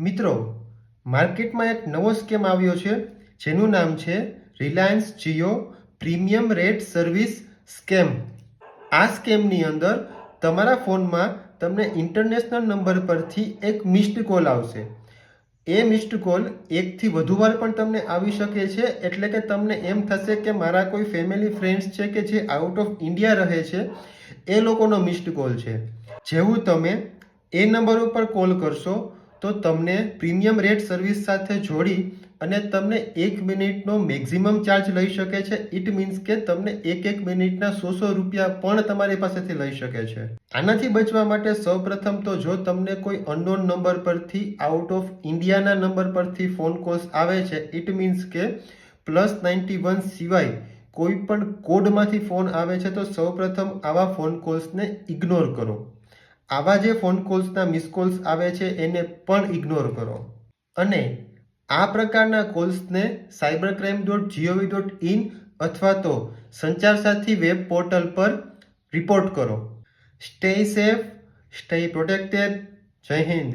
મિત્રો, માર્કેટમાં એક નવો સ્કેમ આવ્યો છે, જેનું નામ છે Reliance Jio premium rate service scam. આ સ્કેમની અંદર તમારા ફોનમાં તમને ઇન્ટરનેશનલ નંબર પરથી એક મિસ્ડ કોલ આવશે. એ મિસ્ડ કોલ એકથી વધુ વાર પણ તમને આવી શકે છે, એટલે કે તમને એમ થશે કે મારા કોઈ ફેમિલી ફ્રેન્ડ્સ છે કે જે આઉટ ઓફ ઇન્ડિયા રહે છે, એ લોકોનો મિસ્ડ કોલ છે. જેવું તમે એ નંબર ઉપર કોલ કરશો તો તમને પ્રીમિયમ રેટ સર્વિસ સાથે જોડી અને તમને એક મિનિટનો મેક્ઝિમમ ચાર્જ લઈ શકે છે. ઇટ મીન્સ કે તમને એક એક મિનિટના સો સો રૂપિયા પણ તમારી પાસેથી લઈ શકે છે. આનાથી બચવા માટે સૌપ્રથમ તો જો તમને કોઈ અનનોન નંબર પરથી, આઉટ ઓફ ઇન્ડિયાના નંબર પરથી ફોન કોલ્સ આવે છે ઇટ મીન્સ કે પ્લસ નાઇન્ટી વન સિવાય કોઈ પણ કોડમાંથી ફોન આવે છે, તો સૌપ્રથમ આવા ફોન કોલ્સને ઇગ્નોર કરો. આવા જે ફોન કોલ્સના મિસ કોલ્સ આવે છે, એને પણ ઇગ્નોર કરો. અને આ પ્રકારના કોલ્સને cyber crime dot gov dot in અથવા તો સંચાર સાથી વેબ પોર્ટલ પર રિપોર્ટ કરો. સ્ટે સેફ સ્ટે પ્રોટેક્ટેડ જય હિન્દ.